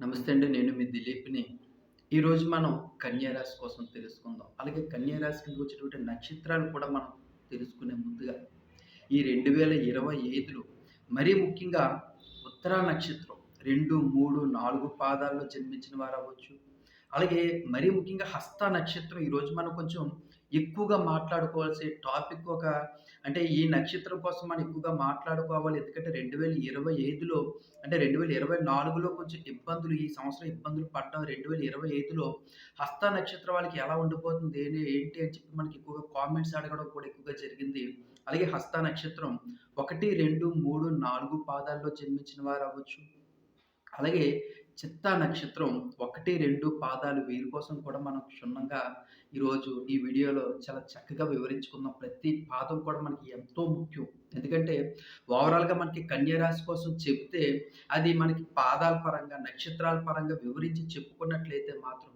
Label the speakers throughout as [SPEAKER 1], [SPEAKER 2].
[SPEAKER 1] నమస్తే అండి నేను మీ దిలీప్ని. ఈరోజు మనం కన్యారాశి కోసం తెలుసుకుందాం. అలాగే కన్యారాశికి వచ్చేటువంటి నక్షత్రాలు కూడా మనం తెలుసుకునే ముందుగా ఈ రెండు వేల ఇరవై ఐదులో మరీ ముఖ్యంగా ఉత్తరా నక్షత్రం రెండు మూడు నాలుగు పాదాల్లో జన్మించిన వారు అవ్వచ్చు. అలాగే మరీ ముఖ్యంగా హస్త నక్షత్రం ఈరోజు మనం కొంచెం ఎక్కువగా మాట్లాడుకోవాల్సి టాపిక్ ఒక అంటే ఈ నక్షత్రం కోసం మనం ఎక్కువగా మాట్లాడుకోవాలి. ఎందుకంటే రెండు వేల ఇరవై ఐదులో అంటే రెండు వేల ఇరవై నాలుగులో కొంచెం ఇబ్బందులు ఈ సంవత్సరం ఇబ్బందులు పడ్డం రెండు వేల ఇరవై ఐదులో హస్త నక్షత్రం వాళ్ళకి ఎలా ఉండిపోతుంది ఏంటి ఏంటి అని చెప్పి మనకి ఎక్కువగా కామెంట్స్ అడగడం కూడా ఎక్కువగా జరిగింది. అలాగే హస్త నక్షత్రం ఒకటి రెండు మూడు నాలుగు పాదాల్లో జన్మించిన వారు అవ్వచ్చు. అలాగే చిత్తా నక్షత్రం ఒకటి రెండు పాదాలు వీరి కోసం కూడా మనం క్షుణ్ణంగా ఈరోజు ఈ వీడియోలో చాలా చక్కగా వివరించుకున్న ప్రతి పాదం కూడా మనకి ఎంతో ముఖ్యం. ఎందుకంటే ఓవరాల్గా మనకి కన్యరాశి కోసం చెప్తే అది మనకి పాదాల పరంగా నక్షత్రాల పరంగా వివరించి చెప్పుకున్నట్లయితే మాత్రం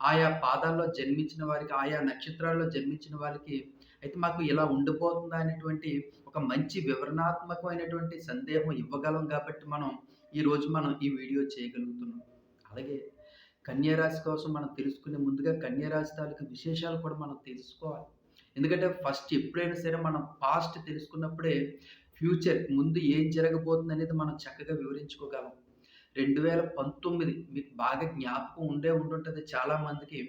[SPEAKER 1] ఆయా పాదాల్లో జన్మించిన వారికి ఆయా నక్షత్రాల్లో జన్మించిన వారికి అయితే మాకు ఇలా ఉండిపోతుందా అనేటువంటి ఒక మంచి వివరణాత్మకమైనటువంటి సందేహం ఇవ్వగలం కాబట్టి మనం ఈరోజు మనం ఈ వీడియో చేయగలుగుతున్నాం. అలాగే కన్యారాశి కోసం మనం తెలుసుకునే ముందుగా కన్యారాశి తాలూకు విశేషాలు కూడా మనం తెలుసుకోవాలి. ఎందుకంటే ఫస్ట్ ఎప్పుడైనా సరే మనం పాస్ట్ తెలుసుకున్నప్పుడే ఫ్యూచర్ ముందు ఏం జరగబోతుంది అనేది మనం చక్కగా వివరించుకోగలం. రెండు వేల పంతొమ్మిది మీకు బాగా జ్ఞాపకం ఉండే ఉండుంటుంది చాలామందికి.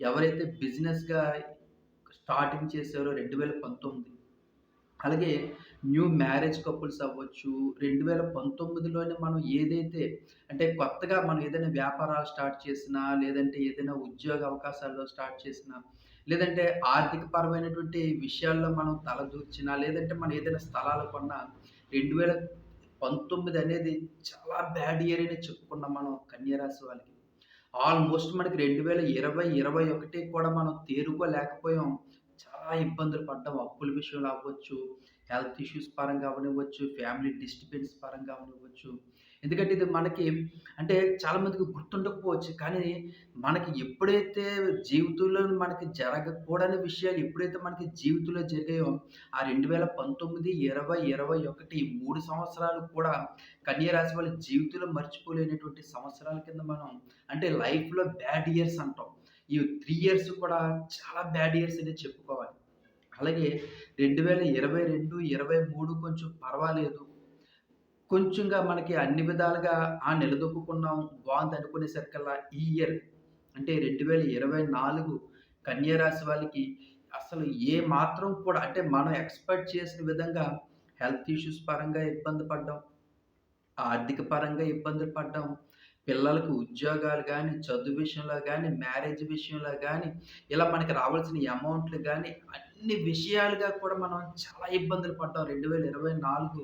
[SPEAKER 1] ఎవరైతే బిజినెస్గా స్టార్టింగ్ చేశారో రెండు వేల పంతొమ్మిది. అలాగే న్యూ మ్యారేజ్ కపుల్స్ అవ్వచ్చు. రెండు వేల పంతొమ్మిదిలోనే మనం ఏదైతే అంటే కొత్తగా మనం ఏదైనా వ్యాపారాలు స్టార్ట్ చేసినా లేదంటే ఏదైనా ఉద్యోగ అవకాశాల్లో స్టార్ట్ చేసినా లేదంటే ఆర్థిక పరమైనటువంటి విషయాల్లో మనం తలదూర్చినా లేదంటే మనం ఏదైనా స్థలాలు కొన్నా రెండు వేల పంతొమ్మిది అనేది చాలా బ్యాడ్ ఇయర్ అని చెప్పుకున్నాం మనం కన్యరాశి వాళ్ళకి. ఆల్మోస్ట్ మనకి రెండు వేల ఇరవై ఇరవై ఒకటి కూడా మనం తేరుకోలేకపోయాం. చాలా ఇబ్బందులు పడ్డాం. అప్పుల విషయంలో అవ్వచ్చు. హెల్త్ ఇష్యూస్ పరంగా అవనివ్వచ్చు ఫ్యామిలీ డిస్టర్బెన్స్ పరంగా అవనివ్వచ్చు. ఎందుకంటే ఇది మనకి అంటే చాలామందికి గుర్తుండకపోవచ్చు కానీ మనకి ఎప్పుడైతే జీవితంలో మనకి జరగకూడని విషయాలు ఎప్పుడైతే మనకి జీవితంలో జరిగాయో ఆ రెండు వేల పంతొమ్మిది ఇరవై ఇరవై ఒకటి మూడు సంవత్సరాలు కూడా కన్యరాశి వాళ్ళ జీవితంలో మర్చిపోలేనటువంటి సంవత్సరాల కింద మనం అంటే లైఫ్లో బ్యాడ్ ఇయర్స్ అంటాం. ఈ త్రీ ఇయర్స్ కూడా చాలా బ్యాడ్ ఇయర్స్ అనేది చెప్పుకోవాలి. అలాగే రెండు వేల ఇరవై రెండు ఇరవై మూడు కొంచెం పర్వాలేదు. కొంచెంగా మనకి అన్ని విధాలుగా ఆ నిలదొక్కున్నాం బాగుంది అనుకునేసరికల్లా ఈ ఇయర్ అంటే రెండు వేల ఇరవై నాలుగు కన్యారాశి వాళ్ళకి అసలు ఏ మాత్రం కూడా అంటే మనం ఎక్స్పెక్ట్ చేసిన విధంగా హెల్త్ ఇష్యూస్ పరంగా ఇబ్బంది పడ్డాం. ఆర్థిక పరంగా ఇబ్బందులు పడ్డాం. పిల్లలకు ఉద్యోగాలు కానీ చదువు విషయంలో కానీ మ్యారేజ్ విషయంలో కానీ ఇలా మనకి రావాల్సిన అమౌంట్లు కానీ అన్ని విషయాలుగా కూడా మనం చాలా ఇబ్బందులు పడ్డాం. రెండు వేల ఇరవై నాలుగు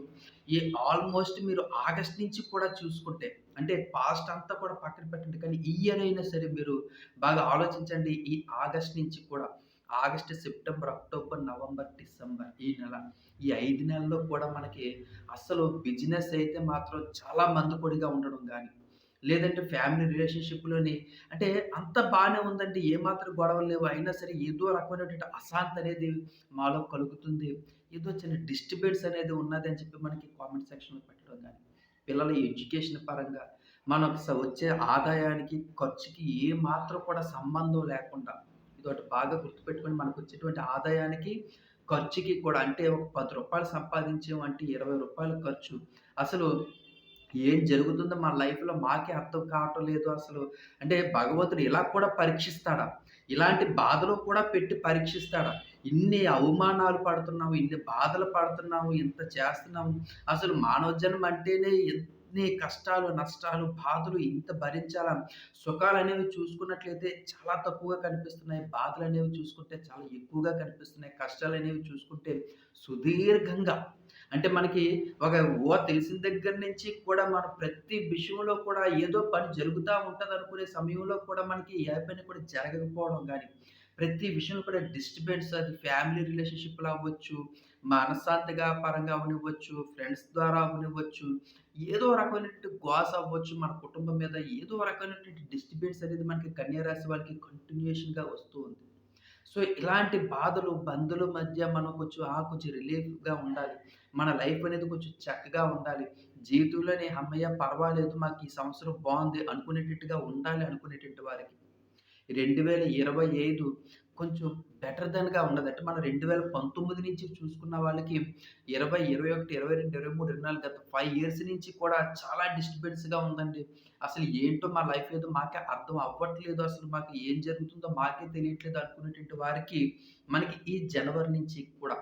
[SPEAKER 1] ఈ ఆల్మోస్ట్ మీరు ఆగస్ట్ నుంచి కూడా చూసుకుంటే అంటే పాస్ట్ అంతా కూడా పక్కన పెట్టండి. కానీ ఈ ఇయర్ అయినా సరే మీరు బాగా ఆలోచించండి. ఈ ఆగస్ట్ నుంచి కూడా August September October November December ఈ నెల ఈ ఐదు నెలల్లో కూడా మనకి అసలు బిజినెస్ అయితే మాత్రం చాలా మందుకొడిగా ఉండడం కానీ లేదంటే ఫ్యామిలీ రిలేషన్షిప్‌లోని అంటే అంత బాగానే ఉందండి. ఏమాత్రం గొడవలు లేవు. అయినా సరే ఏదో రకమైనటువంటి అశాంతి అనేది మాలో కలుగుతుంది. ఏదో చిన్న డిస్టర్బెన్స్ అనేది ఉన్నది అని చెప్పి మనకి కామెంట్ సెక్షన్‌లో పెట్టడం కానీ పిల్లల ఎడ్యుకేషన్ పరంగా మనకు స వచ్చే ఆదాయానికి, ఖర్చుకి ఏ మాత్రం కూడా సంబంధం లేకుండా ఇదొకటి బాగా గుర్తుపెట్టుకొని మనకు వచ్చేటువంటి ఆదాయానికి, ఖర్చుకి కూడా అంటే ఒక పది రూపాయలు సంపాదించాం అంటే రూ. 20 ఖర్చు. అసలు ఏం జరుగుతుందో మన లైఫ్‌లో మాకే అర్థం కావటం లేదు అసలు. అంటే భగవంతుడు ఇలా కూడా పరీక్షిస్తాడా? ఇలాంటి బాధలు కూడా పెట్టి పరీక్షిస్తాడా? ఇన్ని అవమానాలు పడుతున్నాము, ఇన్ని బాధలు పడుతున్నాము, ఇంత చేస్తున్నాము. అసలు మానవ జన్మ అంటేనే నీ కష్టాలు, నష్టాలు, బాధలు ఇంత భరించాలా? సుఖాలు అనేవి చూసుకున్నట్లయితే చాలా తక్కువగా కనిపిస్తున్నాయి. బాధలు అనేవి చూసుకుంటే చాలా ఎక్కువగా కనిపిస్తున్నాయి. కష్టాలు అనేవి చూసుకుంటే సుదీర్ఘంగా అంటే మనకి ఒక ఓ తెలిసిన దగ్గర నుంచి కూడా మనం ప్రతి విషయంలో కూడా ఏదో పని జరుగుతూ ఉంటుంది అనుకునే సమయంలో కూడా మనకి ఏ పని కూడా జరగకపోవడం కానీ ప్రతి విషయంలో కూడా డిస్టర్బెన్స్ అది ఫ్యామిలీ రిలేషన్‌షిప్‌లో అవ్వచ్చు, మనశ్శాంతిగా పరంగా అవ్వనివ్వచ్చు, ఫ్రెండ్స్ ద్వారా అవనివ్వచ్చు ఏదో రకమైనటువంటి గోస అవ్వచ్చు మన కుటుంబం మీద ఏదో రకమైనటువంటి డిస్టర్బెన్స్ అనేది మనకి కన్యారాశి వాళ్ళకి కంటిన్యూషన్గా వస్తూ ఉంది. సో, ఇలాంటి బాధలు, బంధుల మధ్య మనం కొంచెం ఆ! కొంచెం రిలీఫ్‌గా ఉండాలి. మన లైఫ్ అనేది కొంచెం చక్కగా ఉండాలి. జీవితంలోనే అమ్మయ్య పర్వాలేదు మాకు ఈ సంవత్సరం బాగుంది అనుకునేటట్టుగా ఉండాలి అనుకునేటట్టు వారికి 2025 కొంచెం బెటర్ దెన్‌గా ఉన్నది. అంటే మనం 2019 నుంచి చూసుకున్న వాళ్ళకి 20, 21, 22, 23, 24 గత ఫైవ్ ఇయర్స్ నుంచి కూడా చాలా డిస్టర్బెన్స్‌గా ఉందండి. అసలు ఏంటో మా లైఫ్ ఏదో మాకే అర్థం అవ్వట్లేదు. అసలు మాకు ఏం జరుగుతుందో మాకే తెలియట్లేదు అనుకునేటువంటి వారికి మనకి ఈ జనవరి నుంచి కూడా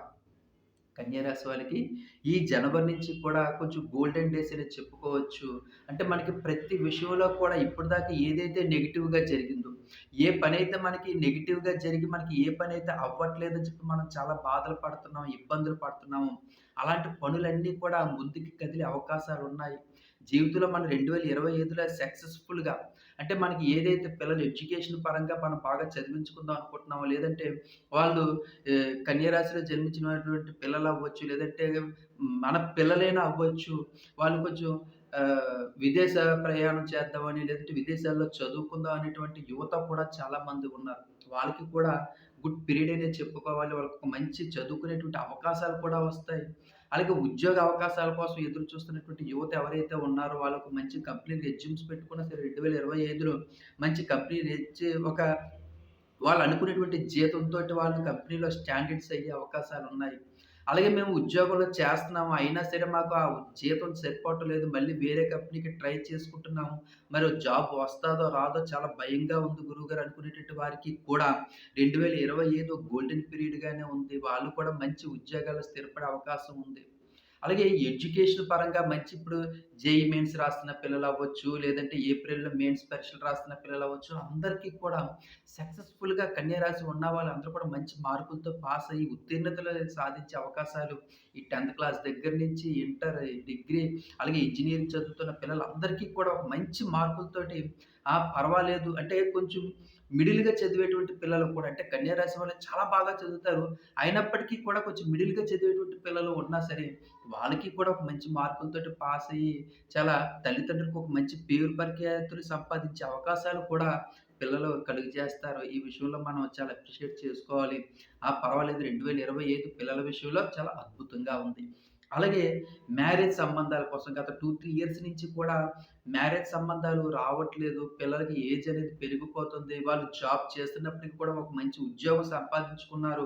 [SPEAKER 1] కన్యారాశి వాళ్ళకి ఈ జనవరి నుంచి కూడా కొంచెం గోల్డెన్ డేస్ అనేది చెప్పుకోవచ్చు. అంటే మనకి ప్రతి విషయంలో కూడా ఇప్పటిదాకా ఏదైతే నెగిటివ్గా జరిగిందో, ఏ పనైతే మనకి నెగిటివ్గా జరిగి మనకి ఏ పని అయితే అవ్వట్లేదని చెప్పి మనం చాలా బాధలు పడుతున్నాం, ఇబ్బందులు పడుతున్నామో, అలాంటి పనులన్నీ కూడా ముందుకి కదిలే అవకాశాలు ఉన్నాయి జీవితంలో మనం 2025లో సక్సెస్‌ఫుల్‌గా అంటే మనకి ఏదైతే పిల్లలు ఎడ్యుకేషన్ పరంగా మనం బాగా చదివించుకుందాం అనుకుంటున్నామో, లేదంటే వాళ్ళు కన్యరాశిలో జన్మించినటువంటి పిల్లలు అవ్వచ్చు లేదంటే మన పిల్లలైనా అవ్వచ్చు. వాళ్ళు కొంచెం విదేశ ప్రయాణం చేద్దామని, లేదంటే విదేశాల్లో చదువుకుందాం అనేటువంటి యువత కూడా చాలా మంది ఉన్నారు. వాళ్ళకి కూడా గుడ్ పీరియడ్ అనేది చెప్పుకోవాలి. వాళ్ళకి మంచి చదువుకునేటువంటి అవకాశాలు కూడా వస్తాయి. అలాగే ఉద్యోగ అవకాశాల కోసం ఎదురు చూస్తున్నటువంటి యువత ఎవరైతే ఉన్నారో వాళ్ళకు మంచి కంపెనీ రెజ్యూమ్స్ పెట్టుకున్నా సరే 2025లో మంచి కంపెనీ రెచ్చి ఒక వాళ్ళు అనుకునేటువంటి జీతంతో వాళ్ళ కంపెనీలో స్టాండర్డ్స్ అయ్యే అవకాశాలు ఉన్నాయి అలాగే మేము ఉద్యోగంలో చేస్తున్నాము. అయినా సరే మాకు ఆ జీతం సరిపోవటం లేదు. మళ్ళీ వేరే కంపెనీకి ట్రై చేసుకుంటున్నాము. మరి జాబ్ వస్తాదో రాదో చాలా భయంగా ఉంది గురువుగారు అనుకునేటటువంటి వారికి కూడా 2025 గోల్డెన్ పీరియడ్‌గానే ఉంది. వాళ్ళు కూడా మంచి ఉద్యోగాలు స్థిరపడే అవకాశం ఉంది. అలాగే ఎడ్యుకేషన్ పరంగా మంచి ఇప్పుడు జేఈ మెయిన్స్ రాస్తున్న పిల్లలవ్వచ్చు, లేదంటే ఏప్రిల్‌లో మెయిన్స్ పరీక్షలు రాస్తున్న పిల్లలవ్వచ్చు, అందరికీ కూడా సక్సెస్‌ఫుల్‌గా కన్యా రాశి ఉన్న వాళ్ళందరూ కూడా మంచి మార్కులతో పాస్ అయ్యి ఉత్తీర్ణతలు సాధించే అవకాశాలు ఈ 10థ్ క్లాస్ దగ్గర నుంచి ఇంటర్, డిగ్రీ అలాగే ఇంజనీరింగ్ చదువుతున్న పిల్లలందరికీ కూడా మంచి మార్కులతోటి పర్వాలేదు. అంటే కొంచెం మిడిల్‌గా చదివేటువంటి పిల్లలు కూడా అంటే కన్యారాశి వాళ్ళు చాలా బాగా చదువుతారు. అయినప్పటికీ కూడా కొంచెం మిడిల్‌గా చదివేటువంటి పిల్లలు ఉన్నా సరే, వాళ్ళకి కూడా ఒక మంచి మార్కులతో పాస్ అయ్యి చాలా తల్లిదండ్రులకు ఒక మంచి పేరు పరిఖ్యాతులు సంపాదించే అవకాశాలు కూడా పిల్లలు కలుగజేస్తారు. ఈ విషయంలో మనం చాలా అప్రిషియేట్ చేసుకోవాలి. ఆ! పర్వాలేదు 2025 పిల్లల విషయంలో చాలా అద్భుతంగా ఉంది. అలాగే మ్యారేజ్ సంబంధాల కోసం గత 2, 3 ఇయర్స్ నుంచి కూడా మ్యారేజ్ సంబంధాలు రావట్లేదు. పిల్లలకి ఏజ్ అనేది పెరిగిపోతుంది. వాళ్ళు జాబ్ చేస్తున్నప్పటికీ కూడా ఒక మంచి ఉద్యోగం సంపాదించుకున్నారు.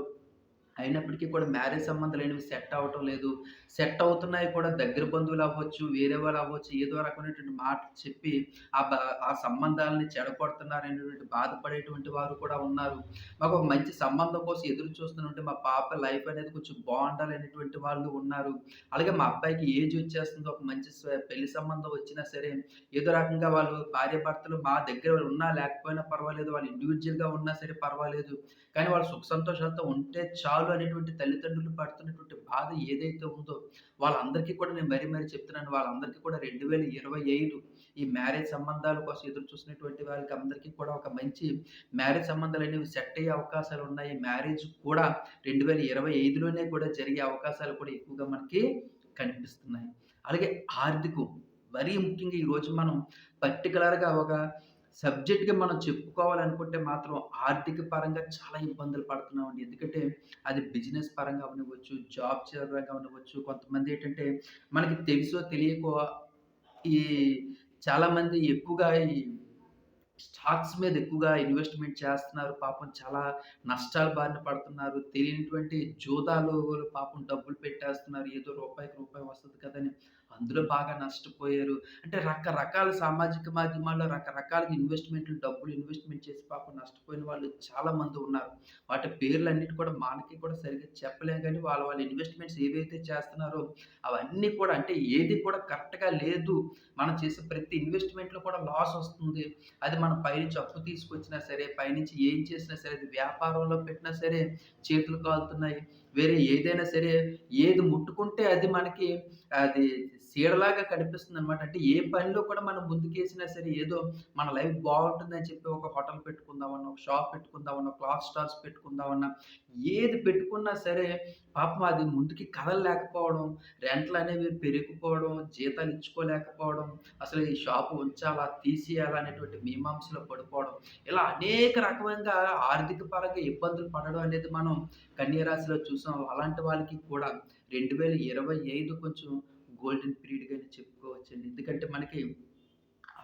[SPEAKER 1] అయినప్పటికీ కూడా మ్యారేజ్ సంబంధాలు అనేవి సెట్ అవ్వటం లేదు. సెట్ అవుతున్నాయి కూడా దగ్గర బంధువులు అవ్వచ్చు వేరే వాళ్ళు అవ్వచ్చు ఏదో రకమైనటువంటి మాటలు చెప్పి ఆ ఆ సంబంధాలని చెడగొడుతున్నారనేటువంటి బాధపడేటువంటి వారు కూడా ఉన్నారు. మాకు ఒక మంచి సంబంధం కోసం ఎదురు చూస్తుంటే మా పాప లైఫ్ అనేది కొంచెం బాగుండాలి అనేటువంటి వాళ్ళు ఉన్నారు. అలాగే మా అబ్బాయికి ఏజ్ వచ్చేస్తుంది. ఒక మంచి పెళ్ళి సంబంధం వచ్చినా సరే, ఏదో రకంగా వాళ్ళు భార్యాభర్తలు మా దగ్గర ఉన్నా లేకపోయినా పర్వాలేదు. వాళ్ళు ఇండివిజువల్గా ఉన్నా సరే పర్వాలేదు. కానీ వాళ్ళు సుఖ సంతోషాలతో ఉంటే చాలు అనేటువంటి తల్లిదండ్రులు పడుతున్నటువంటి బాధ ఏదైతే ఉందో, వాళ్ళందరికీ కూడా నేను మరీ మరీ చెప్తున్నాను. వాళ్ళందరికీ కూడా 2025 ఈ మ్యారేజ్ సంబంధాల కోసం ఎదురు చూసినటువంటి వాళ్ళకి అందరికీ కూడా ఒక మంచి మ్యారేజ్ సంబంధాలు అనేవి సెట్ అయ్యే అవకాశాలు ఉన్నాయి మ్యారేజ్ కూడా 2025లోనే కూడా జరిగే అవకాశాలు కూడా ఎక్కువగా మనకి కనిపిస్తున్నాయి. అలాగే ఆర్థికం మరీ ముఖ్యంగా ఈరోజు మనం పర్టికులర్గా ఒక సబ్జెక్ట్‌గా మనం చెప్పుకోవాలనుకుంటే మాత్రం ఆర్థిక పరంగా చాలా ఇబ్బందులు పడుతున్నామండి. ఎందుకంటే అది బిజినెస్ పరంగా ఉండవచ్చు జాబ్ పరంగా ఉండవచ్చు కొంతమంది ఏంటంటే మనకి తెలుసో తెలియకో ఈ చాలామంది ఎక్కువగా ఈ స్టాక్స్ మీద ఎక్కువగా ఇన్వెస్ట్‌మెంట్ చేస్తున్నారు. పాపం చాలా నష్టాల బారిన పడుతున్నారు. తెలియనటువంటి జూదాలు పాపం డబ్బులు పెట్టేస్తున్నారు. ఏదో రూపాయికి రూపాయి వస్తుంది కదని అందులో బాగా నష్టపోయారు. అంటే రకరకాల సామాజిక మాధ్యమాల్లో రకరకాల ఇన్వెస్ట్‌మెంట్‌లు డబ్బులు ఇన్వెస్ట్‌మెంట్ చేసి పాపం నష్టపోయిన వాళ్ళు చాలామంది ఉన్నారు. వాటి పేర్లన్నిటి కూడా మనకి కూడా సరిగ్గా చెప్పలేం కానీ వాళ్ళ వాళ్ళ ఇన్వెస్ట్‌మెంట్స్ ఏవైతే చేస్తున్నారో అవన్నీ కూడా అంటే ఏది కూడా కరెక్ట్‌గా లేదు. మనం చేసే ప్రతి ఇన్వెస్ట్‌మెంట్‌లో కూడా లాస్ వస్తుంది. అది మనం పైనుంచి అప్పు తీసుకొచ్చినా సరే, పైనుంచి ఏం చేసినా సరే, అది వ్యాపారంలో పెట్టినా సరే చేతులు కాలుతున్నాయి. వేరే ఏదైనా సరే ఏది ముట్టుకుంటే అది మనకి అది సీడలాగా కనిపిస్తుందనమాట. అంటే ఏ పనిలో కూడా మనం ముందుకేసినా సరే ఏదో మన లైఫ్ బాగుంటుందని చెప్పి ఒక హోటల్ పెట్టుకుందామన్నా, ఒక షాప్ పెట్టుకుందామన్నా, క్లాత్ స్టాల్స్ పెట్టుకుందామన్నా, ఏది పెట్టుకున్నా సరే పాపం అది ముందుకి కదలలేకపోవడం, రెంట్‌లనేవి పెరిగిపోవడం, జీతాలు ఇచ్చుకోలేకపోవడం, అసలు ఈ షాపు ఉంచాలా? తీసేయాలా? అనేటువంటి మీమాంసలో పడిపోవడం. ఇలా అనేక రకమైన ఆర్థిక పరంగా ఇబ్బందులు పడడం అనేది మనం కన్యరాశిలో చూసాం. అలాంటి వాళ్ళకి కూడా 2025 కొంచెం గోల్డెన్ పీరియడ్‌గానే చెప్పుకోవచ్చండి. ఎందుకంటే మనకి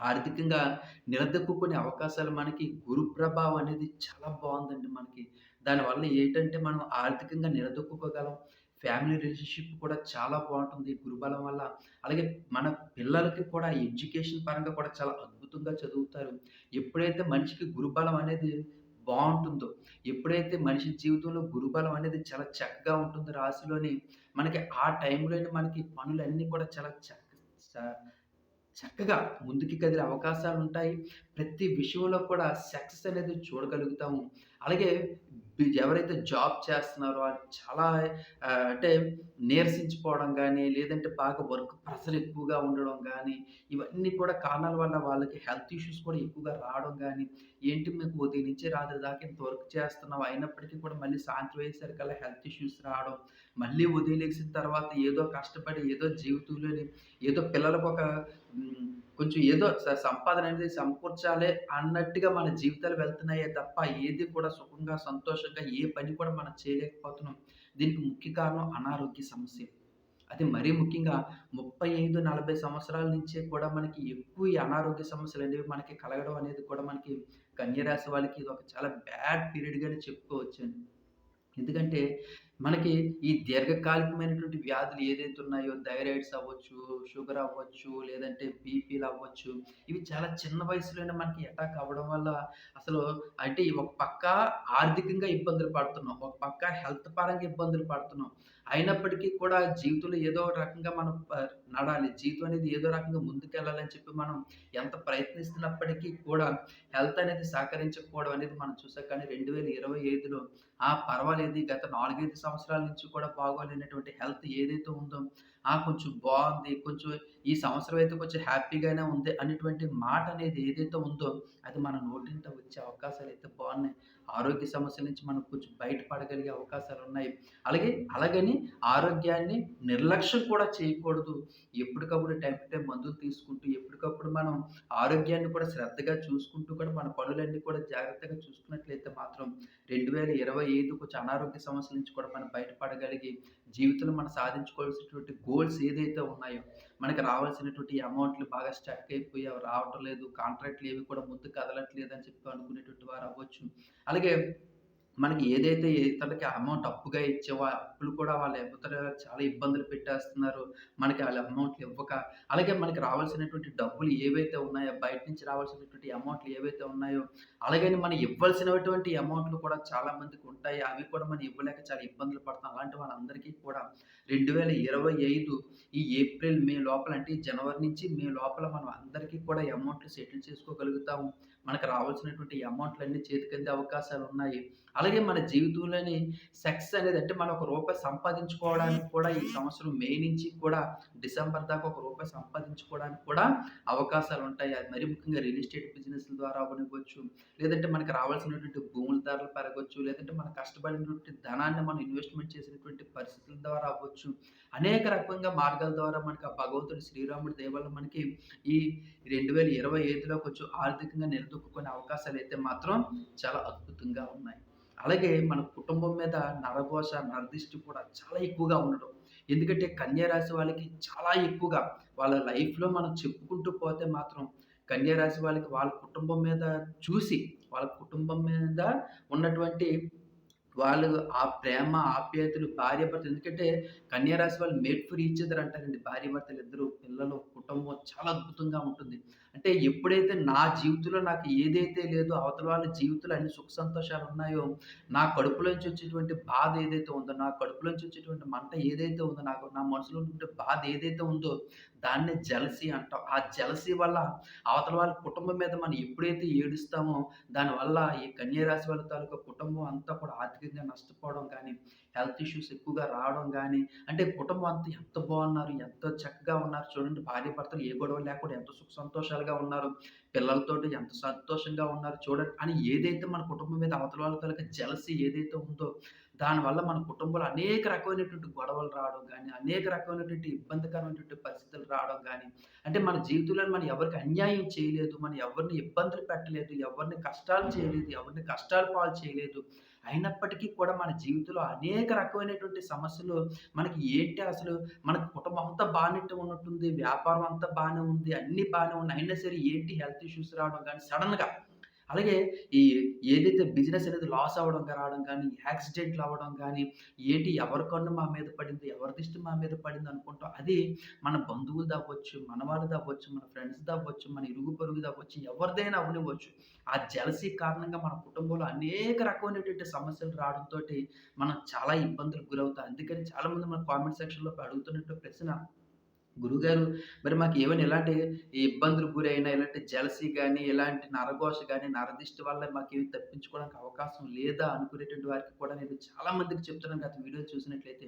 [SPEAKER 1] ఆర్థికంగా నిలదొక్కుకునే అవకాశాలు మనకి గురు ప్రభావం అనేది చాలా బాగుందండి మనకి. దానివల్ల ఏంటంటే మనం ఆర్థికంగా నిలదొక్కుకోగలం. ఫ్యామిలీ రిలేషన్‌షిప్ కూడా చాలా బాగుంటుంది గురుబలం వల్ల. అలాగే మన పిల్లలకి కూడా ఎడ్యుకేషన్ పరంగా కూడా చాలా అద్భుతంగా చదువుతారు. ఎప్పుడైతే మనిషికి గురుబలం అనేది బాగుంటుందో ఎప్పుడైతే మనిషి జీవితంలో గురుబలం అనేది చాలా చక్కగా ఉంటుందో రాశిలోని, మనకి ఆ టైంలో మనకి పనులన్నీ కూడా చాలా చక్క చక్కగా ముందుకి కదిలే అవకాశాలు ఉంటాయి ప్రతి విషయంలో కూడా సక్సెస్ అనేది చూడగలుగుతాము. అలాగే ఎవరైతే జాబ్ చేస్తున్నారో అది చాలా అంటే నీరసించిపోవడం కానీ లేదంటే బాగా వర్క్ ప్రెషర్ ఎక్కువగా ఉండడం కానీ ఇవన్నీ కూడా కారణాల వల్ల వాళ్ళకి హెల్త్ ఇష్యూస్ కూడా ఎక్కువగా రావడం కానీ ఏంటి మీకు ఉదయం నుంచి రాత్రి దాకా ఇంత వర్క్ చేస్తున్నావు అయినప్పటికీ కూడా మళ్ళీ సాయంత్రం అయ్యేసరికల్లా హెల్త్ ఇష్యూస్ రావడం, మళ్ళీ ఉదయం లేచిన తర్వాత ఏదో కష్టపడి ఏదో జీవితంలోని ఏదో పిల్లలకు ఒక కొంచెం ఏదో సంపాదన అనేది సమకూర్చాలి అన్నట్టుగా మన జీవితాలు వెళ్తున్నాయే తప్ప ఏది కూడా సుఖంగా, సంతోషంగా ఏ పని కూడా మనం చేయలేకపోతున్నాం. దీనికి ముఖ్య కారణం అనారోగ్య సమస్య అది మరీ ముఖ్యంగా 35, 40 సంవత్సరాల నుంచే కూడా మనకి ఎక్కువ ఈ అనారోగ్య సమస్యలనేవి మనకి కలగడం అనేది కూడా మనకి కన్యరాశి వాళ్ళకి ఇది ఒక చాలా బ్యాడ్ పీరియడ్‌గానే చెప్పుకోవచ్చండి. ఎందుకంటే, మనకి ఈ దీర్ఘకాలికమైనటువంటి వ్యాధులు ఏదైతే ఉన్నాయో థైరాయిడ్స్ అవ్వచ్చు, షుగర్ అవ్వచ్చు, లేదంటే బీపీలు అవ్వచ్చు ఇవి చాలా చిన్న వయసులోనే మనకి అటాక్ అవ్వడం వల్ల అసలు అంటే ఒక పక్క ఆర్థికంగా ఇబ్బందులు పడుతున్నాం. ఒక పక్క హెల్త్ పరంగా ఇబ్బందులు పడుతున్నాం. అయినప్పటికీ కూడా జీవితంలో ఏదో ఒక రకంగా మనం నడాలి. జీవితం అనేది ఏదో రకంగా ముందుకెళ్ళాలని చెప్పి మనం ఎంత ప్రయత్నిస్తున్నప్పటికీ కూడా హెల్త్ అనేది సహకరించకపోవడం అనేది మనం చూసాం. కానీ 2025లో ఆ! పర్వాలేదు గత 4, 5 సంవత్సరాల నుంచి కూడా బాగోలేనటువంటి హెల్త్ ఏదైతే ఉందో, ఆ! కొంచెం బాగుంది కొంచెం ఈ సంవత్సరం అయితే కొంచెం హ్యాపీగానే ఉంది అనేటువంటి మాట అనేది ఏదైతే ఉందో, అది మన నోటింట వచ్చే అవకాశాలు అయితే బాగున్నాయి ఆరోగ్య సమస్యల నుంచి మనం కొంచెం బయటపడగలిగే అవకాశాలు ఉన్నాయి అలాగే అలాగని ఆరోగ్యాన్ని నిర్లక్ష్యం కూడా చేయకూడదు. ఎప్పటికప్పుడు టైం టు టైం మందులు తీసుకుంటూ, ఎప్పటికప్పుడు మనం ఆరోగ్యాన్ని కూడా శ్రద్ధగా చూసుకుంటూ కూడా మన పనులన్నీ కూడా జాగ్రత్తగా చూసుకున్నట్లయితే మాత్రం 2025 కొంచెం అనారోగ్య సమస్యల నుంచి కూడా మనం బయటపడగలిగి, జీవితంలో మనం సాధించుకోవాల్సినటువంటి గోల్స్ ఏదైతే ఉన్నాయో, మనకి రావాల్సినటువంటి అమౌంట్‌లు బాగా స్టక్ అయిపోయి రావటం లేదు. కాంట్రాక్ట్‌లు ఏవి కూడా ముందు కదలట్లేదు అని చెప్పి అనుకునేటువంటి వారు అవ్వచ్చు. అలాగే మనకి ఏదైతే ఇతరులకి అమౌంట్ అప్పుగా ఇచ్చేవో అప్పులు కూడా వాళ్ళు ఇవతల చాలా ఇబ్బందులు పెట్టేస్తున్నారు. మనకి వాళ్ళ అమౌంట్‌లు ఇవ్వక, అలాగే మనకి రావాల్సినటువంటి డబ్బులు ఏవైతే ఉన్నాయో, బయట నుంచి రావాల్సినటువంటి అమౌంట్‌లు ఏవైతే ఉన్నాయో, అలాగని మనం ఇవ్వాల్సినటువంటి అమౌంట్‌లు కూడా చాలా మందికి ఉంటాయి అవి కూడా మనం ఇవ్వలేక చాలా ఇబ్బందులు పడతాం. అలాంటి వాళ్ళందరికీ కూడా 2025 ఈ ఏప్రిల్, మే లోపల అంటే జనవరి నుంచి మే లోపల మనం అందరికీ కూడా అమౌంట్‌లు సెటిల్ చేసుకోగలుగుతాము. మనకు రావాల్సినటువంటి అమౌంట్‌లన్నీ చేతికందే అవకాశాలున్నాయి. అలాగే మన జీవితంలోని సెక్స్ అనేది అంటే మనం ఒక రూపాయి సంపాదించుకోవడానికి కూడా ఈ సంవత్సరం మే నుంచి కూడా డిసెంబర్ దాకా ఒక రూపాయి సంపాదించుకోవడానికి కూడా అవకాశాలు ఉంటాయి అది మరి ముఖ్యంగా రియల్ ఎస్టేట్ బిజినెస్‌ల ద్వారా అవ్వనివ్వచ్చు, లేదంటే మనకు రావాల్సినటువంటి భూముల ధరలు పెరగవచ్చు లేదంటే మనం కష్టపడినటువంటి ధనాన్ని మనం ఇన్వెస్ట్‌మెంట్ చేసినటువంటి పరిస్థితుల ద్వారా అవ్వచ్చు. అనేక రకంగా మార్గాల ద్వారా మనకి ఆ భగవంతుడు శ్రీరాముడి దేవాలయం మనకి ఈ 2025లో కొంచెం ఆర్థికంగా నిలదొక్కుకునే అయితే మాత్రం చాలా అద్భుతంగా ఉన్నాయి. అలాగే మన కుటుంబం మీద నరఘోష, నరదిష్టి కూడా చాలా ఎక్కువగా ఉండడం. ఎందుకంటే కన్యా రాశి వాళ్ళకి చాలా ఎక్కువగా వాళ్ళ లైఫ్‌లో మనం చెప్పుకుంటూ పోతే మాత్రం కన్యారాశి వాళ్ళకి వాళ్ళ కుటుంబం మీద చూసి, వాళ్ళ కుటుంబం మీద ఉన్నటువంటి వాళ్ళు ఆ ప్రేమ, ఆప్యాయతలు భార్యాభర్తలు ఎందుకంటే కన్యారాశి వాళ్ళు మేడ్ ఫర్ ఈచ్ అదర్ అంటారండి. భార్యాభర్తలిద్దరూ, పిల్లలు, కుటుంబం చాలా అద్భుతంగా ఉంటుంది. అంటే ఎప్పుడైతే నా జీవితంలో నాకు ఏదైతే లేదో అవతల వాళ్ళ జీవితంలో అన్ని సుఖ సంతోషాలున్నాయో, నా కడుపులోంచి వచ్చేటువంటి బాధ ఏదైతే ఉందో, నా కడుపులోంచి వచ్చేటువంటి మంట ఏదైతే ఉందో, నాకు నా మనసులో ఉన్నటువంటి బాధ ఏదైతే ఉందో, దాన్ని జెలసీ అంటాం. ఆ జెలసీ వల్ల అవతల వాళ్ళ కుటుంబం మీద మనం ఎప్పుడైతే ఏడుస్తామో, దానివల్ల ఈ కన్యా రాశి వాళ్ళ తాలూకా కుటుంబం అంతా కూడా ఆర్థికంగా నష్టపోవడం కానీ, హెల్త్ ఇష్యూస్ ఎక్కువగా రావడం కానీ అంటే కుటుంబం అంతా ఎంత బాగున్నారు ఎంత చక్కగా ఉన్నారు చూడండి భార్యాభర్తలు ఏ గొడవ లేకుండా ఎంత సుఖ సంతోషాలుగా ఉన్నారు. పిల్లలతోటి ఎంత సంతోషంగా ఉన్నారు చూడండి అని ఏదైతే మన కుటుంబం మీద అవతల వాళ్ళ తాలూకా ఏదైతే ఉందో, దానివల్ల మన కుటుంబంలో అనేక రకమైనటువంటి గొడవలు రావడం కానీ అనేక రకమైనటువంటి ఇబ్బందికరమైనటువంటి పరిస్థితులు రావడం కానీ అంటే మన జీవితంలో మనం ఎవరికి అన్యాయం చేయలేదు, మనం ఎవరిని ఇబ్బందులు పెట్టలేదు, ఎవరిని కష్టాలు చేయలేదు, ఎవరిని కష్టాలు పాలు చేయలేదు. అయినప్పటికీ కూడా మన జీవితంలో అనేక రకమైనటువంటి సమస్యలు మనకి ఏంటి అసలు మన కుటుంబం అంతా బాగానే ఉన్నట్టుంది, వ్యాపారం అంతా బాగానే ఉంది, అన్నీ బాగానే ఉన్నాయి. అయినా సరే ఏంటి హెల్త్ ఇష్యూస్ రావడం కానీ సడన్గా అలాగే ఈ ఏదైతే బిజినెస్ అనేది లాస్ అవ్వడం రావడం కానీ యాక్సిడెంట్లు అవ్వడం కానీ ఏంటి ఎవరి కన్ను మా మీద పడింది, ఎవరి దిష్టి మా మీద పడింది అనుకుంటాం. అది మన బంధువులదవ్వచ్చు, మన వాళ్ళదవ్వచ్చు, మన ఫ్రెండ్స్ దావచ్చు మన ఇరుగు పొరుగు దావచ్చు ఎవరిదైనా అవనివ్వచ్చు ఆ జలసీ కారణంగా మన కుటుంబంలో అనేక రకమైనటువంటి సమస్యలు రావడంతో మనం చాలా ఇబ్బందులకు గురవుతాం. అందుకని చాలామంది మన కామెంట్ సెక్షన్‌లో అడుగుతున్నట్టు ప్రశ్న గురుగారు మరి మాకు ఏమైనా ఇలాంటి ఇబ్బందులు గురైన ఇలాంటి జెలసీ కానీ ఇలాంటి నరఘోష కానీ నరదిష్టి వల్ల మాకు ఏమి తప్పించుకోవడానికి అవకాశం లేదా అనుకునేటువంటి వారికి కూడా నేను చాలా మందికి చెప్తున్నాను గత వీడియో చూసినట్లయితే.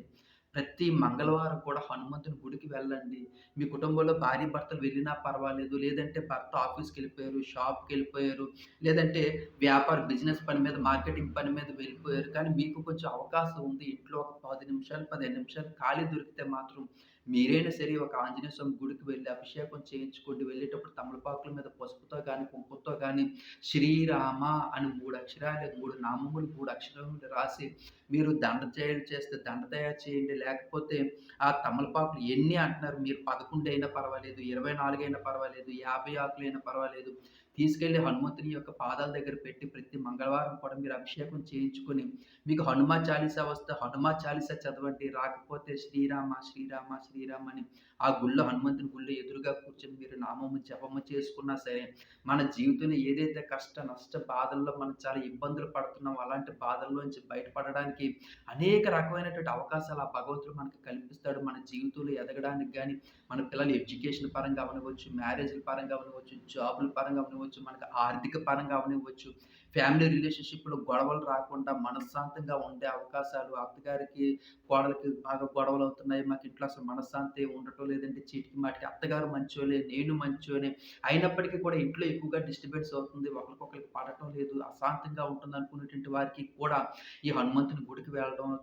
[SPEAKER 1] ప్రతి మంగళవారం కూడా హనుమంతుని గుడికి వెళ్ళండి. మీ కుటుంబంలో భార్యాభర్తలు వెళ్ళినా పర్వాలేదు. లేదంటే భర్త ఆఫీస్కి వెళ్ళిపోయారు షాప్కి వెళ్ళిపోయారు లేదంటే వ్యాపార బిజినెస్ పని మీద, మార్కెటింగ్ పని మీద వెళ్ళిపోయారు. కానీ మీకు కొంచెం అవకాశం ఉంది. ఇంట్లో ఒక పది నిమిషాలు, 15 నిమిషాలు ఖాళీ దొరికితే మాత్రం మీరైనా సరే ఒక ఆంజనేయ స్వామి గుడికి వెళ్ళి అభిషేకం చేయించుకోండి. వెళ్ళేటప్పుడు తమలపాకుల మీద పసుపుతో కానీ కుంకుమతో కానీ శ్రీరామ అని మూడు అక్షరాలు మూడు నామములు మూడు అక్షరములు రాసి మీరు దండ తయారు చేస్తే దండ తయారు చేయండి. లేకపోతే ఆ తమలపాకులు ఎన్ని అంటున్నారు మీరు 11 అయినా పర్వాలేదు, 24 అయినా పర్వాలేదు, 50 ఆకులైనా పర్వాలేదు. తీసుకెళ్ళి హనుమంతుని యొక్క పాదాల దగ్గర పెట్టి ప్రతి మంగళవారం కూడా మీరు అభిషేకం చేయించుకొని, మీకు హనుమ చాలీసా వస్తే హనుమ చాలీసా చదవండి. రాకపోతే శ్రీరామ, శ్రీరామ, శ్రీరామ అని ఆ గుళ్ళో హనుమంతుని గుళ్ళో ఎదురుగా కూర్చొని మీరు నామము జపము చేసుకున్నా సరే, మన జీవితంలో ఏదైతే కష్ట, నష్ట బాధల్లో మనం చాలా ఇబ్బందులు పడుతున్నాం అలాంటి బాధల్లోంచి బయటపడడానికి అనేక రకమైనటువంటి అవకాశాలు ఆ భగవంతుడు మనకు కల్పిస్తాడు. మన జీవితంలో ఎదగడానికి కానీ మన పిల్లలు ఎడ్యుకేషన్ పరంగా అవ్వనివ్వచ్చు, మ్యారేజ్‌ల పరంగా అవ్వనివ్వచ్చు, జాబుల పరంగా అవ్వనివ్వచ్చు, మనకు ఆర్థిక పరంగా అవనివ్వచ్చు ఫ్యామిలీ రిలేషన్‌షిప్‌లో గొడవలు రాకుండా మనశ్శాంతంగా ఉండే అవకాశాలు, అత్తగారికి, కోడలికి బాగా గొడవలు అవుతున్నాయి మాకు ఇంట్లో అసలు మనశ్శాంతి ఉండటం లేదంటే చీటికి మాటికి అత్తగారు మంచోలే నేను మంచోనే. అయినప్పటికీ కూడా ఇంట్లో ఎక్కువగా డిస్టర్బెన్స్ అవుతుంది. ఒకరికొకరికి పడటం లేదు. అశాంతంగా ఉంటుంది అనుకునేటువంటి వారికి కూడా ఈ హనుమంతుని గుడికి వెళ్ళడం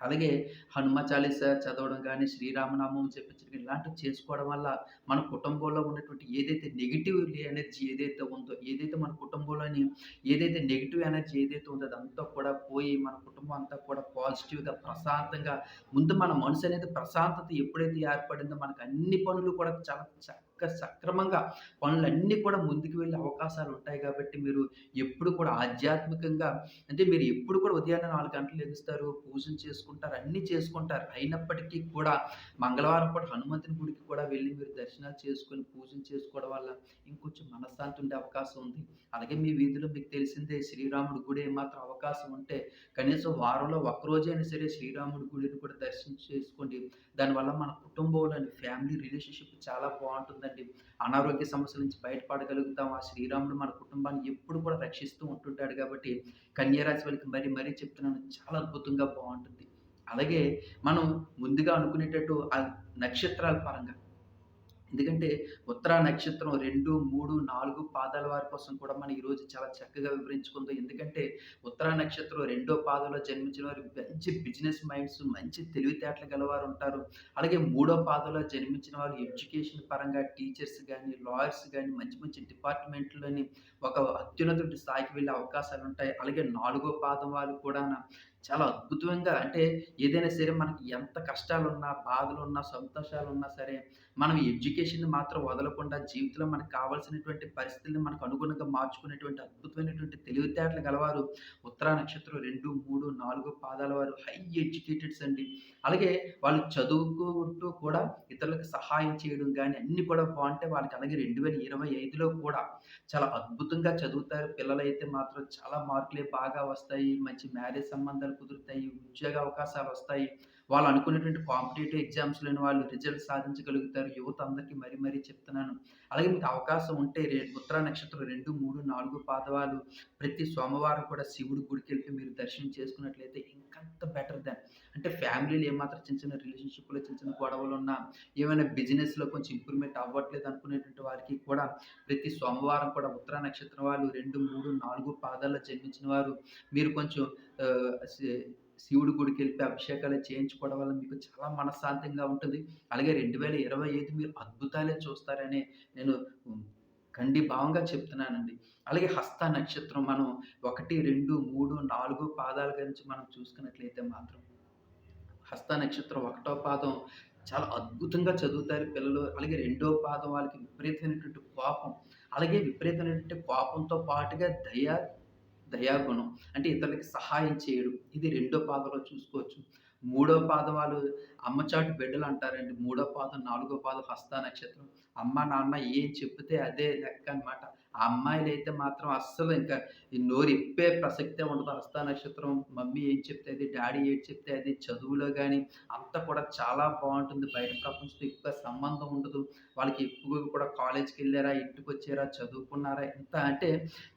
[SPEAKER 1] అలాగే హనుమ చాలీస చదవడం కానీ శ్రీరామనామం చెప్పించడం ఇలాంటివి చేసుకోవడం వల్ల మన కుటుంబంలో ఉన్నటువంటి ఏదైతే నెగిటివ్ ఎనర్జీ ఏదైతే ఉందో, ఏదైతే మన కుటుంబంలోని ఏదైతే నెగిటివ్ ఎనర్జీ ఏదైతే ఉందో అదంతా కూడా పోయి మన కుటుంబం అంతా కూడా పాజిటివ్‌గా, ప్రశాంతంగా ముందు మన మనసు అనేది ప్రశాంతత ఎప్పుడైతే ఏర్పడిందో మనకు అన్ని పనులు కూడా చాలా ఒక్క సక్రమంగా పనులన్నీ కూడా ముందుకు వెళ్ళే అవకాశాలు ఉంటాయి కాబట్టి మీరు ఎప్పుడు కూడా ఆధ్యాత్మికంగా అంటే మీరు ఎప్పుడు కూడా ఉదయాన్నే నాలుగు గంటలు ఎగుస్తారు పూజలు చేసుకుంటారు, అన్నీ చేసుకుంటారు. అయినప్పటికీ కూడా మంగళవారం కూడా హనుమంతుని గుడికి కూడా వెళ్ళి మీరు దర్శనాలు చేసుకొని, పూజలు చేసుకోవడం వల్ల ఇంకొంచెం మనశ్శాంతి ఉండే అవకాశం ఉంది. అలాగే మీ వీధిలో మీకు తెలిసిందే శ్రీరాముడి గుడి ఏమాత్రం అవకాశం ఉంటే కనీసం వారంలో ఒక్కరోజైనా సరే శ్రీరాముడి గుడిని కూడా దర్శనం చేసుకోండి. దానివల్ల మన కుటుంబంలోని ఫ్యామిలీ రిలేషన్‌షిప్ చాలా తండ్రి అనారోగ్య సమస్యల నుంచి బయటపడగలుగుతాం. ఆ శ్రీరాముడు మన కుటుంబాన్ని ఎప్పుడు కూడా రక్షిస్తూ ఉంటుంటాడు కాబట్టి కన్యారాశి వాళ్ళకి మరీ మరీ చెప్తున్నాను. చాలా అద్భుతంగా బాగుంటుంది. అలాగే మనం ముందుగా అనుకునేటట్టు ఆ నక్షత్రాల పరంగా ఎందుకంటే ఉత్తరా నక్షత్రం 2, 3, 4 పాదాల వారి కోసం కూడా మనం ఈరోజు చాలా చక్కగా వివరించుకుందాం. ఎందుకంటే ఉత్తరా నక్షత్రం రెండో పాదంలో జన్మించిన వారు మంచి బిజినెస్ మైండ్స్, మంచి తెలివితేటలు గలవారు ఉంటారు అలాగే మూడో పాదంలో జన్మించిన వారు ఎడ్యుకేషన్ పరంగా టీచర్స్ కానీ లాయర్స్ కానీ మంచి మంచి డిపార్ట్‌మెంట్‌లోని ఒక అత్యున్నత స్థాయికి వెళ్ళే అవకాశాలు ఉంటాయి అలాగే నాలుగో పాదం వాళ్ళు కూడా చాలా అద్భుతంగా అంటే ఏదైనా సరే మనకి ఎంత కష్టాలున్నా, బాధలున్నా, సంతోషాలున్నా సరే మనం ఎడ్యుకేషన్ మాత్రం వదలకుండా జీవితంలో మనకు కావాల్సినటువంటి పరిస్థితులను మనకు అనుగుణంగా మార్చుకునేటువంటి అద్భుతమైనటువంటి తెలివితేటలు గలవారు ఉత్తరా నక్షత్రం 2, 3, 4 పాదాల వారు హై ఎడ్యుకేటెడ్స్ అండి. అలాగే వాళ్ళు చదువుకుంటూ కూడా ఇతరులకు సహాయం చేయడం కానీ అన్ని కూడా బాగుంటే వాళ్ళకి అలాగే 2025లో కూడా చాలా అద్భుతంగా చదువుతారు. పిల్లలైతే మాత్రం చాలా మార్కులే బాగా వస్తాయి. మంచి మ్యారేజ్ సంబంధాలు కుదురుతాయి. ఉద్యోగ అవకాశాలు వస్తాయి వాళ్ళు అనుకున్నటువంటి ఎగ్జామ్స్ లేని వాళ్ళు రిజల్ట్ సాధించగలుగుతారు. యువత అందరికీ మరీ మరీ చెప్తున్నాను. అలాగే మీకు అవకాశం ఉంటే రే నక్షత్రం 2, 3, 4 పాదవాలు ప్రతి సోమవారం కూడా శివుడి గుడికెళ్ళి మీరు దర్శనం చేసుకున్నట్లయితే ఇంకంత బెటర్ దాన్ అంటే ఫ్యామిలీలు ఏమాత్రం చిన్న చిన్న రిలేషన్‌షిప్‌లో చిన్న చిన్న గొడవలున్నా, ఏమైనా బిజినెస్‌లో కొంచెం ఇంప్రూవ్‌మెంట్ అవ్వట్లేదు అనుకునేటువంటి వారికి కూడా ప్రతి సోమవారం కూడా ఉత్తర నక్షత్రం వాళ్ళు 2, 3, 4 పాదాల్లో జన్మించిన వారు మీరు కొంచెం శివుడు గుడికి వెళ్ళి అభిషేకాలు చేయించుకోవడం వల్ల మీకు చాలా మనశ్శాంతంగా ఉంటుంది. అలాగే 2025 మీరు అద్భుతాలే చూస్తారని నేను కండి భావంగా చెప్తున్నానండి. అలాగే హస్త నక్షత్రం మనం 1, 2, 3, 4 పాదాల గురించి మనం చూసుకున్నట్లయితే మాత్రం హస్త నక్షత్రం ఒకటో పాదం చాలా అద్భుతంగా చదువుతారు పిల్లలు. అలాగే రెండో పాదం వాళ్ళకి విపరీతమైనటువంటి కోపం. అలాగే విపరీతమైనటువంటి కోపంతో పాటుగా దయ, దయాగుణం. అంటే ఇతరులకి సహాయం చేయడం. ఇది రెండో పాదలో చూసుకోవచ్చు. మూడో పాదం వాళ్ళు అమ్మచాటు బిడ్డలంటారండి. మూడో పాదం, నాలుగో పాదం హస్త నక్షత్రం. అమ్మ, నాన్న ఏం చెప్తే అదే లెక్క అనమాట. ఆ అమ్మాయిలైతే మాత్రం అస్సలు ఇంకా ఈ నోరిప్పే ప్రసక్తే ఉండదు. హస్త నక్షత్రం మమ్మీ ఏం చెప్తే అది, డాడీ ఏం చెప్తే అది. చదువులో కానీ అంతా కూడా చాలా బాగుంటుంది బయట ప్రపంచంతో ఎక్కువ సంబంధం ఉండదు. వాళ్ళకి ఎక్కువగా కూడా కాలేజ్కి వెళ్ళారా ఇంటికి వచ్చారా చదువుకున్నారా ఇంత అంటే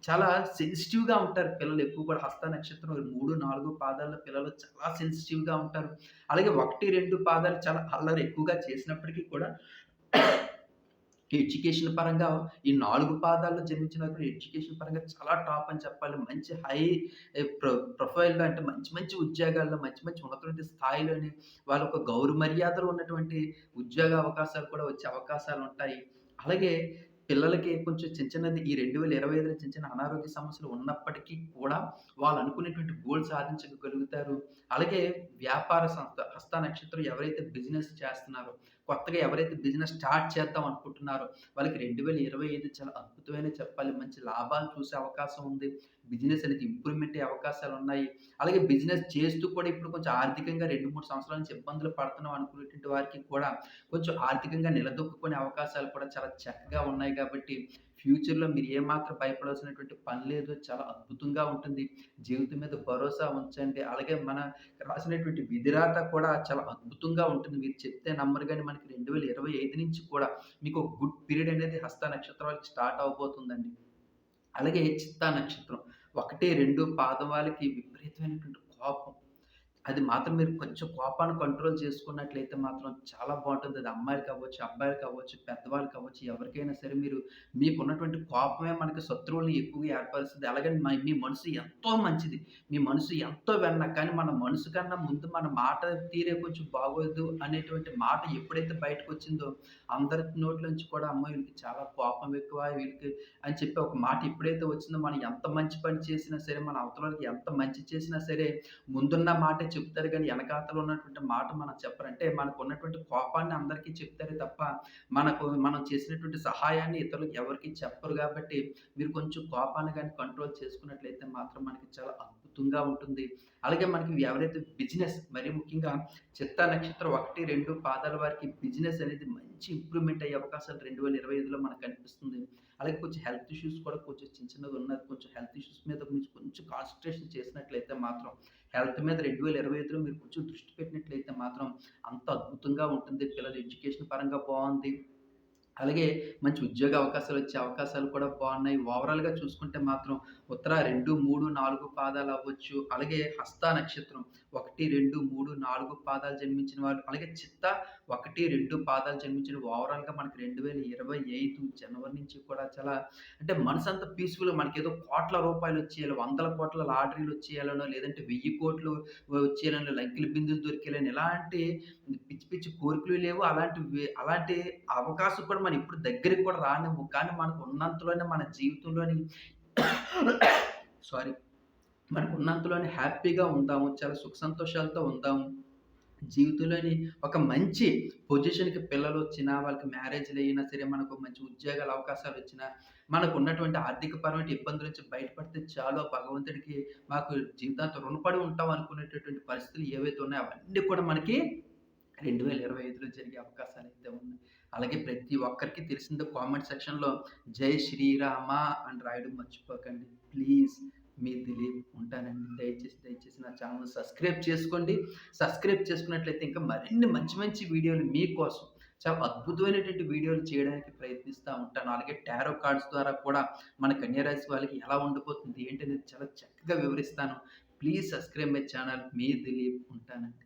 [SPEAKER 1] చాలా సెన్సిటివ్‌గా ఉంటారు పిల్లలు ఎక్కువ కూడా హస్త నక్షత్రం 3, 4 పాదాల పిల్లలు చాలా సెన్సిటివ్‌గా ఉంటారు. అలాగే 1, 2 పాదాలు చాలా అల్లరి ఎక్కువగా చేసినప్పటికీ కూడా ఎడ్యుకేషన్ పరంగా ఈ నాలుగు పాదాల్లో జన్మించిన ఎడ్యుకేషన్ పరంగా చాలా టాప్ అని చెప్పాలి. మంచి హై ప్రొ ప్రొఫైల్‌లో అంటే మంచి మంచి ఉద్యోగాల్లో మంచి మంచి ఉన్నటువంటి స్థాయిలోని వాళ్ళొక గౌరవ మర్యాదలు ఉన్నటువంటి ఉద్యోగ అవకాశాలు కూడా వచ్చే అవకాశాలు ఉంటాయి అలాగే పిల్లలకి కొంచెం చిన్న చిన్నది ఈ 2025లో చిన్న చిన్న అనారోగ్య సమస్యలు ఉన్నప్పటికీ కూడా వాళ్ళు అనుకునేటువంటి గోల్ సాధించగలుగుతారు. అలాగే వ్యాపార సంస్థ హస్త నక్షత్రం ఎవరైతే బిజినెస్ చేస్తున్నారో, కొత్తగా ఎవరైతే బిజినెస్ స్టార్ట్ చేద్దాం అనుకుంటున్నారో వాళ్ళకి 2025 చాలా అద్భుతమైన చెప్పాలి. మంచి లాభాలు చూసే అవకాశం ఉంది. బిజినెస్ అనేది ఇంప్రూవ్‌మెంట్ అయ్యే అవకాశాలు ఉన్నాయి అలాగే బిజినెస్ చేస్తూ కూడా ఇప్పుడు కొంచెం ఆర్థికంగా 2, 3 సంవత్సరాల నుంచి ఇబ్బందులు పడుతున్నాం అనుకునేటువంటి వారికి కూడా కొంచెం ఆర్థికంగా నిలదొక్కుకునే అవకాశాలు కూడా చాలా చక్కగా ఉన్నాయి కాబట్టి ఫ్యూచర్‌లో మీరు ఏమాత్రం భయపడాల్సినటువంటి పని లేదు. చాలా అద్భుతంగా ఉంటుంది. జీవితం మీద భరోసా ఉంచండి. అలాగే మన రాసినటువంటి విధిరాత కూడా చాలా అద్భుతంగా ఉంటుంది. మీరు చెప్తే నమ్మరు కానీ మనకి 2025 నుంచి కూడా మీకు ఒక గుడ్ పీరియడ్ అనేది హస్త నక్షత్రం స్టార్ట్ అవబోతుందండి అలాగే చిత్తా నక్షత్రం 1, 2 పాదం వాళ్ళకి విపరీతమైనటువంటి కోపం. అది మాత్రం మీరు కొంచెం కోపాన్ని కంట్రోల్ చేసుకున్నట్లయితే మాత్రం చాలా బాగుంటుంది అది అమ్మాయిలు కావచ్చు, అబ్బాయిలు కావచ్చు, పెద్దవాళ్ళు కావచ్చు ఎవరికైనా సరే మీరు మీకున్నటువంటి కోపమే మనకి శత్రువుల్ని ఎక్కువగా ఏర్పరుస్తుంది అలాగే మీ మనసు ఎంతో మంచిది. మీ మనసు ఎంతో వెన్న కానీ మన మనసు కన్నా ముందు మన మాట తీరే కొంచెం బాగోదు అనేటువంటి మాట ఎప్పుడైతే బయటకొచ్చిందో అందరి నోట్లోంచి కూడా అమ్మ వీళ్ళకి చాలా కోపం ఎక్కువ వీళ్ళకి అని చెప్పి ఒక మాట ఎప్పుడైతే వచ్చిందో మనం ఎంత మంచి పని చేసినా సరే, మన అవతలోళ్ళకి ఎంత మంచి చేసినా సరే ముందున్న మాట చెప్తారు కానీ వెనకాతలు ఉన్నటువంటి మాట మనం చెప్పరు. అంటే మనకున్నటువంటి కోపాన్ని అందరికీ చెప్తారే తప్ప మనకు మనం చేసినటువంటి సహాయాన్ని ఇతరులకు ఎవరికి చెప్పరు కాబట్టి మీరు కొంచెం కోపాన్ని కానీ కంట్రోల్ చేసుకున్నట్లయితే మాత్రం మనకి చాలా అద్భుతంగా ఉంటుంది. అలాగే మనకి ఎవరైతే బిజినెస్ మరీ ముఖ్యంగా చిత్తా నక్షత్రం 1, 2 పాదాల వారికి బిజినెస్ అనేది మంచి ఇంప్రూవ్‌మెంట్ అయ్యే అవకాశాలు 2025లో మనకు కనిపిస్తుంది. అలాగే కొంచెం హెల్త్ ఇష్యూస్ కూడా కొంచెం చిన్న చిన్నగా ఉన్నది. కొంచెం హెల్త్ ఇష్యూస్ మీద కొంచెం కాన్సన్ట్రేషన్ చేసినట్లయితే మాత్రం హెల్త్ మీద 2025లో మీరు కొంచెం దృష్టి పెట్టినట్లయితే మాత్రం అంత అద్భుతంగా ఉంటుంది. పిల్లల ఎడ్యుకేషన్ పరంగా బాగుంది అలాగే మంచి ఉద్యోగ అవకాశాలు వచ్చే అవకాశాలు కూడా బాగున్నాయి ఓవరాల్‌గా చూసుకుంటే మాత్రం ఉత్తర 2, 3, 4 పాదాలు అవ్వచ్చు. అలాగే హస్త నక్షత్రం 1, 2, 3, 4 పాదాలు జన్మించిన వాళ్ళు అలాగే చిత్త 1, 2 పాదాలు జన్మించిన ఓవరాల్‌గా మనకి 2025 జనవరి నుంచి కూడా చాలా అంటే మనసంతా పీస్‌ఫుల్‌గా ఏదో కోట్ల రూపాయలు వచ్చేయాలి వందల కోట్ల లాటరీలు వచ్చేయాలనో లేదంటే వెయ్యి కోట్లు వచ్చేయాలనో లంకెల బిందులు దొరికేయాలని ఇలాంటి పిచ్చి పిచ్చి కోరికలు లేవు. అలాంటివి అలాంటి అవకాశం కూడా మనం ఇప్పుడు దగ్గరికి కూడా రానివ్వు కానీ మనకు ఉన్నంతలోనే మన జీవితంలోని సారీ. మనకు ఉన్నంతలోనే హ్యాపీగా ఉందాము. చాలా సుఖ సంతోషాలతో ఉందాము. జీవితంలోని ఒక మంచి పొజిషన్‌కి పిల్లలు వచ్చినా వాళ్ళకి మ్యారేజ్‌లయినా సరే, మనకు మంచి ఉద్యోగాల ఉన్నటువంటి మనకున్నటువంటి ఆర్థికపరమైన ఇబ్బందుల నుంచి బయటపడితే చాలు భగవంతుడికి మాకు జీవితాంతం రుణపడి ఉంటాం అనుకునేటటువంటి పరిస్థితులు ఏవైతే ఉన్నాయో అవన్నీ కూడా మనకి 2025లో జరిగే అవకాశాలు అయితే ఉన్నాయి. అలాగే ప్రతి ఒక్కరికి తెలిసిందే కామెంట్ సెక్షన్‌లో జై శ్రీరామ అని రాయడం మర్చిపోకండి. ప్లీజ్ మీ దిలీప్ ఉంటానండి. దయచేసి దయచేసి నా ఛానల్ సబ్స్క్రైబ్ చేసుకోండి. సబ్స్క్రైబ్ చేసుకున్నట్లయితే ఇంకా మరిన్ని మంచి మంచి వీడియోలు మీకోసం చాలా అద్భుతమైనటువంటి వీడియోలు చేయడానికి ప్రయత్నిస్తూ ఉంటాను. అలాగే టారో కార్డ్స్ ద్వారా కూడా మన కన్యారాశి వాళ్ళకి ఎలా ఉండిపోతుంది ఏంటనేది చాలా చక్కగా వివరిస్తాను. Please subscribe my channel. మీ దిలీప్ ఉంటానండి.